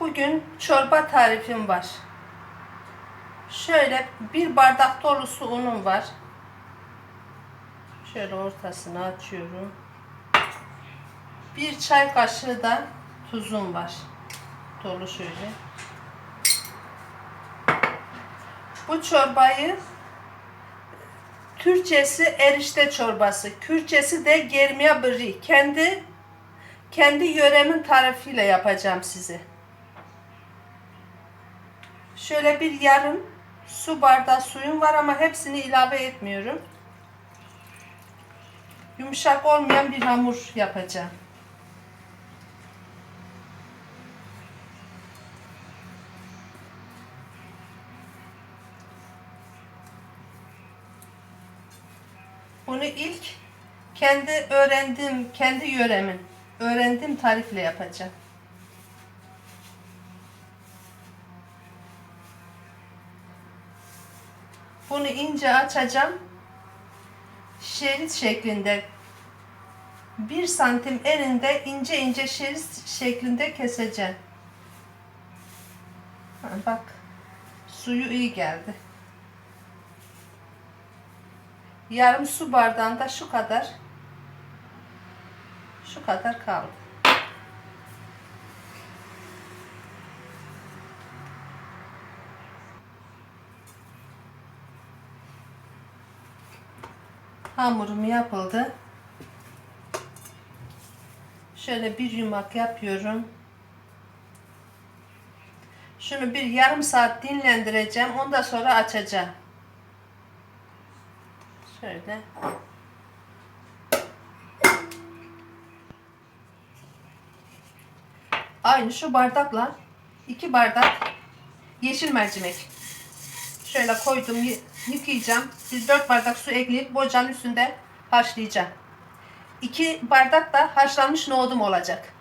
Bugün çorba tarifim var. Şöyle bir bardak dolusu unum var. Şöyle ortasını açıyorum. Bir çay kaşığı da tuzum var. Dolu şöyle. Bu çorbayı Türkçesi erişte çorbası, Kürtçesi de germiya bri. Kendi kendi yöremin tarifiyle yapacağım size. Şöyle bir yarım su bardağı suyum var ama hepsini ilave etmiyorum. Yumuşak olmayan bir hamur yapacağım. Bunu ilk kendi öğrendiğim, kendi yöremin, öğrendiğim tarifle yapacağım. Bunu ince açacağım. Şerit şeklinde bir santim eninde ince ince şerit şeklinde keseceğim. Ha, bak suyu iyi geldi. Yarım su bardağında şu kadar şu kadar kaldı. Hamurum yapıldı. Şöyle bir yumak yapıyorum. Şunu bir yarım saat dinlendireceğim. Ondan sonra açacağım. Şöyle. Aynı şu bardakla iki bardak yeşil mercimek. Şöyle koydum yıkayacağım. Bir dört bardak su ekleyip bu üstünde haşlayacağım. İki bardak da haşlanmış nohudum olacak.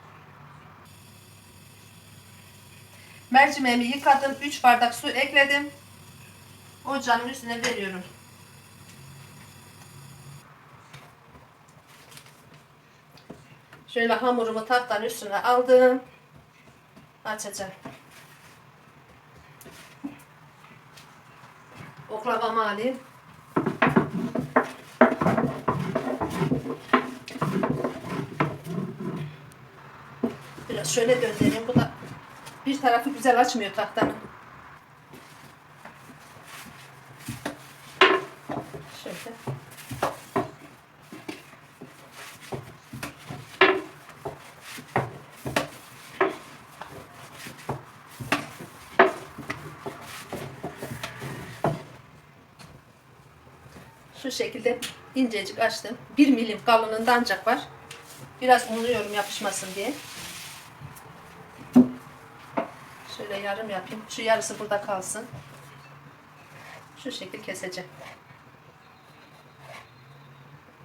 Mercimeğimi yıkadım. 3 bardak su ekledim. Ocağın üstüne veriyorum. Şöyle hamurumu tahtanın üstüne aldım. Açacağım. Oklavamı alayım. Biraz şöyle döndüreyim. Bu da bir tarafı güzel açmıyor tahtanın. Şöyle. Şu şekilde incecik açtım. Bir milim kalınlığında ancak var. Biraz unuyorum yapışmasın diye. Şöyle yarım yapayım. Şu yarısı burada kalsın. Şu şekil keseceğim.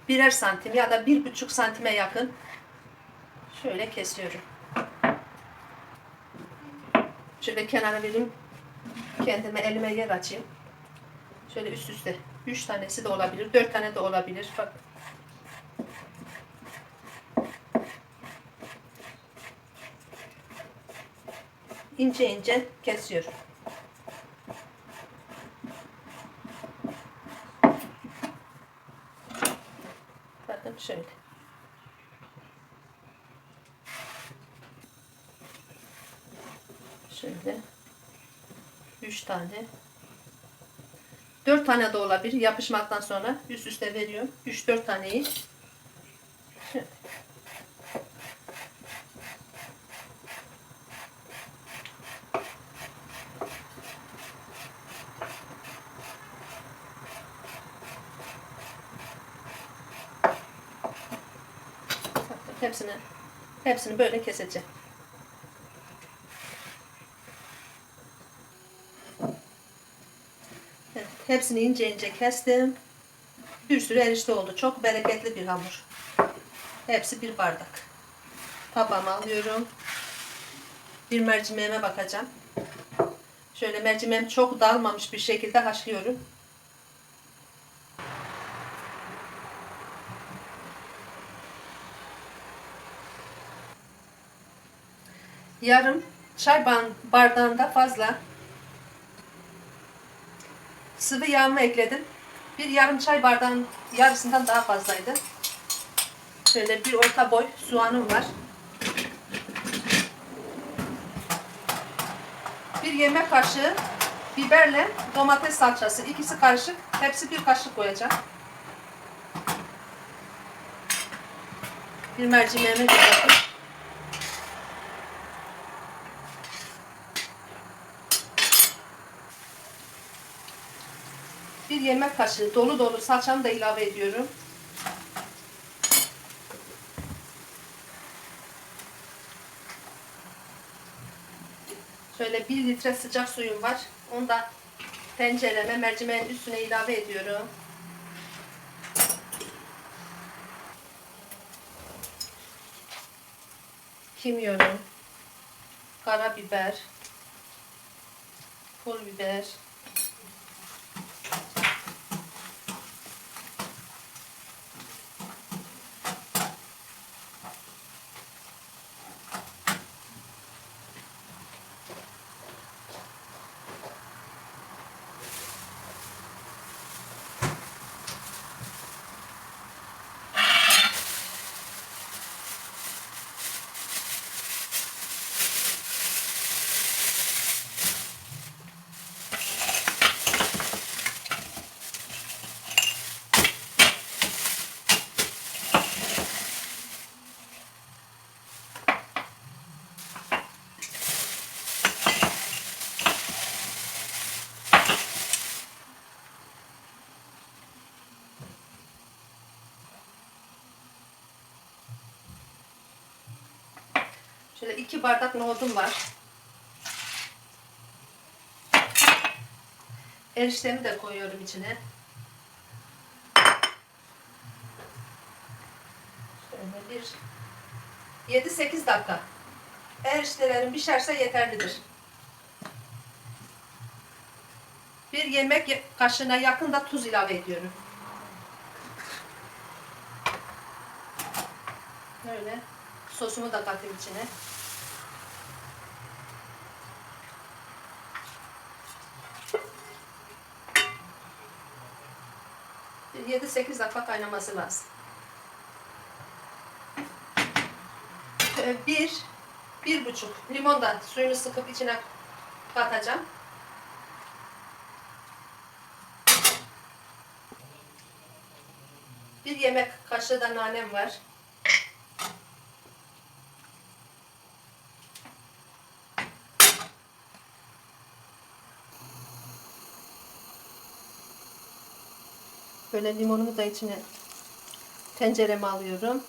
Birer santim ya da bir buçuk santime yakın şöyle kesiyorum. Şöyle kenara vereyim. Kendime elime yer açayım. Şöyle üst üste. Üç tanesi de olabilir. Dört tane de olabilir. Bak. ince ince kesiyorum. Bakın şöyle. Şöyle. Üç tane. Dört tane de olabilir. Yapışmaktan sonra üst üste veriyorum. Üç dört taneyi. Şöyle. Hepsini hepsini böyle keseceğim. Hepsini ince ince kestim. Bir sürü erişte oldu. Çok bereketli bir hamur. Hepsi bir bardak. Tabağıma alıyorum. Bir mercimeğime bakacağım. Şöyle mercimeğim çok dalmamış bir şekilde haşlıyorum. Yarım çay bardağında fazla sıvı yağımı ekledim. Bir yarım çay bardağın yarısından daha fazlaydı. Şöyle bir orta boy soğanım var. Bir yemek kaşığı biberle domates salçası. ikisi karışık. Hepsi bir kaşık koyacağım. Bir mercimeğimi koyacağım. Bir yemek kaşığı dolu dolu salçamı da ilave ediyorum. Şöyle bir litre sıcak suyum var. Onu da tencereme mercimeğin üstüne ilave ediyorum. Kimyonum, karabiber, pul biber, Şöyle iki bardak nohudum var. Eriştemi de koyuyorum içine. Şöyle bir 7-8 dakika. Eriştelerim pişerse yeterlidir. Bir yemek kaşığına yakın da tuz ilave ediyorum. Böyle sosumu da katayım içine. 7-8 dakika kaynaması lazım. Şöyle Bir, bir buçuk limon da suyunu sıkıp içine katacağım. Bir yemek kaşığı da nanem var. Böyle limonumu da içine tencereme alıyorum.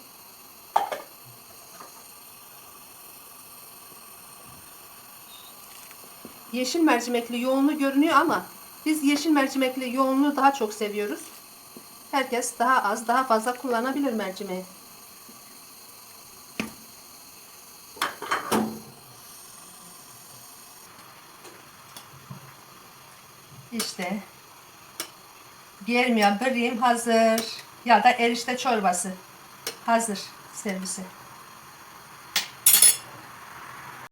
Yeşil mercimekli yoğunlu görünüyor ama biz yeşil mercimekli yoğunluğu daha çok seviyoruz. Herkes daha az, daha fazla kullanabilir mercimeği. İşte Germiyan böreğim hazır. Ya da erişte çorbası hazır servisi.